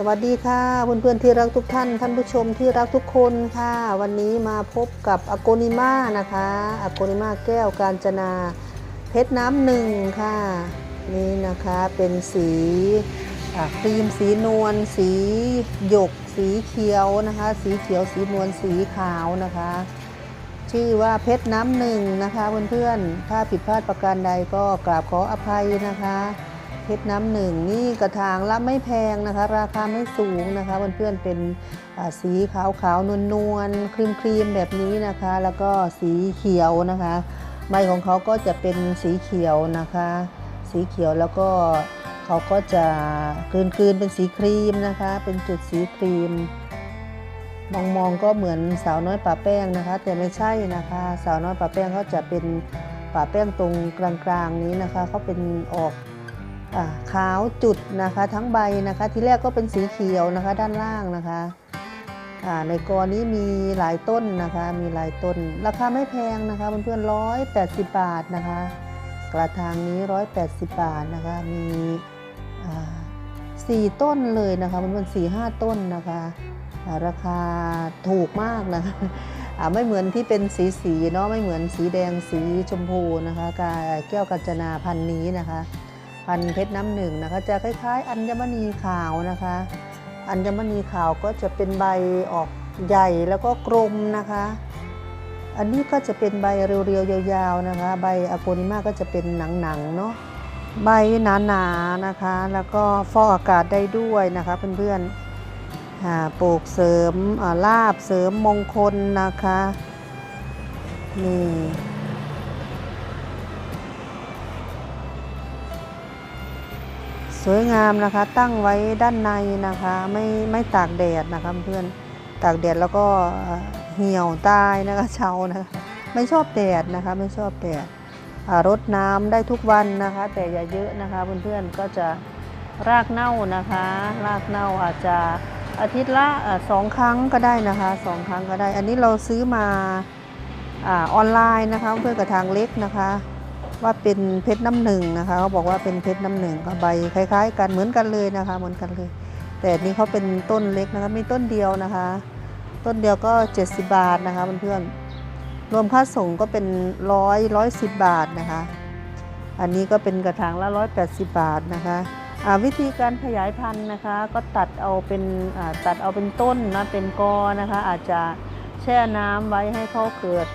สวัสดีค่ะเพื่อนๆที่รักทุกท่าน ท่านผู้ชมที่รักทุกคนค่ะ วันนี้มาพบกับอโกนิมานะคะอโกนิมาแก้วกาญจนาเพชรน้ำหนึ่งค่ะ นี่นะคะเป็นสีครีมสีนวลสีหยก สีเขียวนะคะ สีเขียวสีนวลสีขาวนะคะ ชื่อว่าเพชรน้ำหนึ่งนะคะเพื่อนๆถ้าผิดพลาดประการใดก็กราบขออภัยนะคะ เพชรน้ำหนึ่งนี่กระถางละไม่แพงนะคะ ราคาไม่สูงนะคะเพื่อนๆเป็นสีขาวขาวนวลนวลครีมครีมๆแบบนี้นะคะ แล้วก็สีเขียวนะคะใบของเขาก็จะเป็นสีเขียวนะคะ สีเขียวแล้วก็เขาก็จะกลืนๆเป็นสีครีมนะคะ เป็นจุดสีครีม มองมองๆก็เหมือนสาวน้อยป่าแป้งนะคะ แต่ไม่ใช่นะคะ สาวน้อยป่าแป้งเขาจะเป็นป่าแป้งตรงกลางๆนี้นะคะเขาเป็นออก ขาวจุดนะคะทั้งใบนะคะ ที่แรกก็เป็นสีเขียวนะคะด้านล่างนะคะในกอนี้มีหลายต้นนะคะมีหลายต้น ราคาไม่แพงนะคะเพื่อนๆร้อยแปดสิบบาทนะคะ กระถางนี้ร้อยแปดสิบบาทนะคะมีสี่ต้นเลยนะคะเพื่อนๆสี่ห้าต้นนะคะราคาถูกมากนะคะไม่เหมือนที่เป็นสีสีเนาะไม่เหมือนสีแดงสีชมพูนะคะกแก้วกัญจนาพันนี้นะคะ พันธุ์เพชรน้ำหนึ่งนะคะจะคล้ายๆ อัญมณีขาวนะคะ อัญมณีขาวก็จะเป็นใบออกใหญ่แล้วก็กลมนะคะ อันนี้ก็จะเป็นใบเรียวๆยาวๆนะคะ ใบอะโกนิมาก็จะเป็นหนังๆเนาะใบหนาๆนะคะ แล้วก็ฟอกอากาศได้ด้วยนะคะเพื่อนๆปลูกเสริมลาบเสริมมงคลนะคะนี่ สวยงามนะคะ ตั้งไว้ด้านในนะคะ ไม่ไม่ตากแดดนะคะเพื่อนตากแดดแล้วก็เหี่ยวตายนะคะเชานะคะไม่ชอบแดดนะคะไม่ชอบแดดรดน้ำได้ทุกวันนะคะ แต่อย่าเยอะนะคะเพื่อนๆก็จะรากเน่านะคะ รากเน่าอาจจะอาทิตย์ละสองครั้งก็ได้นะคะสองครั้งก็ได้ อันนี้เราซื้อมาอออนไลน์นะคะเพื่อนกระถางเล็กนะคะ ว่าเป็นเพชรน้ำหนึ่งนะคะเขาบอกว่าเป็นเพชรน้ำหนึ่งก็ใบคล้าย ๆ กันเหมือนกันเลยนะคะ เหมือนกันเลย แต่นนี้เขาเป็นต้นเล็กนะคะมีต้นเดียวนะคะ ต้นเดียวก็ 70 บาทนะคะเพื่อนๆรวมค่าส่งก็เป็นร้อยร้อยสิบบาทนะคะ อันนี้ก็เป็นกระถางละร้อยแปดสิบบาทนะคะวิธีการขยายพันธุ์นะคะ ก็ตัดเอาเป็นตัดเอาเป็นต้นนะเป็นกอนะคะ อาจจะแช่น้ำไว้ให้เขาเกิด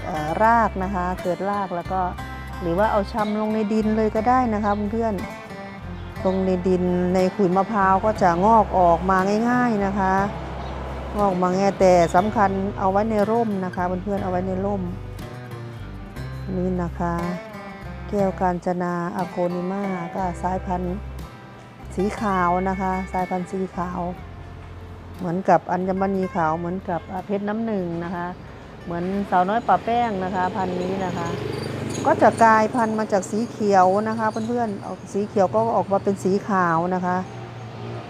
รากนะคะ เกิดรากแล้วก็ หรือว่าเอาชำลงในดินเลยก็ได้นะคะเพื่อนๆลงในดินในขุยมะพร้าวก็จะงอกออกมาง่าย ๆนะคะ งอกมาง่ายแต่สำคัญเอาไว้ในร่มนะคะเพื่อนๆเอาไว้ในร่มนี่นะคะ แก้วกาญจนาอะโกนิมาก็สายพันธุ์สีขาวนะคะ สายพันธุ์สีขาว เหมือนกับอัญมณีขาวเหมือนกับเพชรน้ำหนึ่งนะคะ เหมือนสาวน้อยป่าแป้งนะคะ พันธุ์นี้นะคะ ก็จะกลายพันธุ์มาจากสีเขียวนะคะเพื่อนๆออกสีเขียวก็ออกมาเป็นสีขาวนะคะ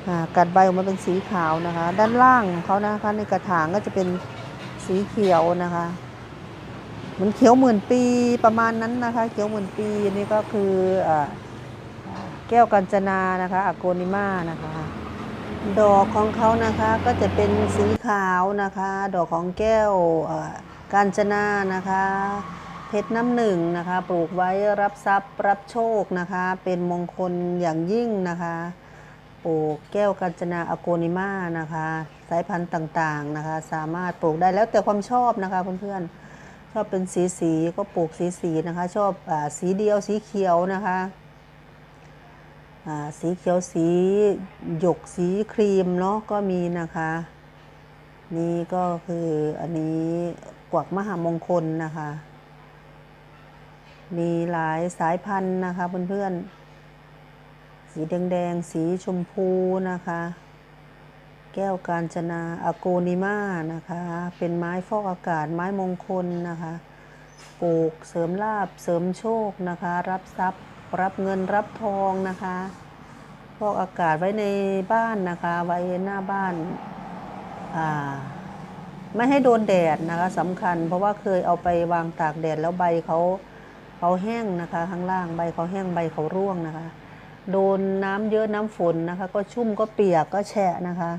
อ่ากัดใบออกมาเป็นสีขาวนะคะ ด้านล่างของเขานะคะในกระถางก็จะเป็นสีเขียวนะคะเหมือนเขียวหมื่นปีประมาณนั้นนะคะ เขียวหมื่นปีนี่ก็คืออแก้วกัญจนานะคะอโกนิมานะคะ ดอกของเขานะคะก็จะเป็นสีขาวนะคะ ดอกของแก้วกาญจนานะคะ เพชรน้ำหนึ่งนะคะ ปลูกไว้รับทรัพย์รับโชคนะคะ เป็นมงคลอย่างยิ่งนะคะ ปลูกแก้วกัญจนาอโกนิมานะคะ สายพันธุ์ต่างๆนะคะ สามารถปลูกได้แล้วแต่ความชอบนะคะเพื่อนๆ ชอบเป็นสีสีๆก็ปลูกสีสีๆนะคะ ชอบอสีเดียวสีเขียวนะคะสีเขียวสีหยกสีครีมเนาะก็มีนะคะ นี่ก็คืออันนี้กวักมหามงคลนะคะ มีหลายสายพันธุ์นะคะเพื่อนๆ สีแดงๆ สีชมพูนะคะ แก้วกาญจนาอโกนิมานะคะ เป็นไม้ฟอกอากาศไม้มงคลนะคะปลูกเสริมลาบเสริมโชคนะคะ รับทรัพย์รับเงินรับทองนะคะฟอกอากาศไว้ในบ้านนะคะ ไว้หน้าบ้านอ่าไม่ให้โดนแดดนะคะสำคัญ เพราะว่าเคยเอาไปวางตากแดดแล้วใบเขา เขาแห้งนะคะ ข้างล่างใบเขาแห้งใบเขาร่วงนะคะ โดนน้ำเยอะน้ำฝนนะคะ ก็ชุ่มก็เปียกก็แฉะนะคะ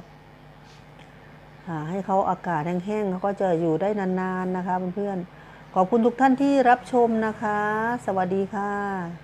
ให้เขาอากาศแห้งๆเขาก็จะอยู่ได้นานๆนะคะเพื่อนๆขอบคุณทุกท่านที่รับชมนะคะ สวัสดีค่ะ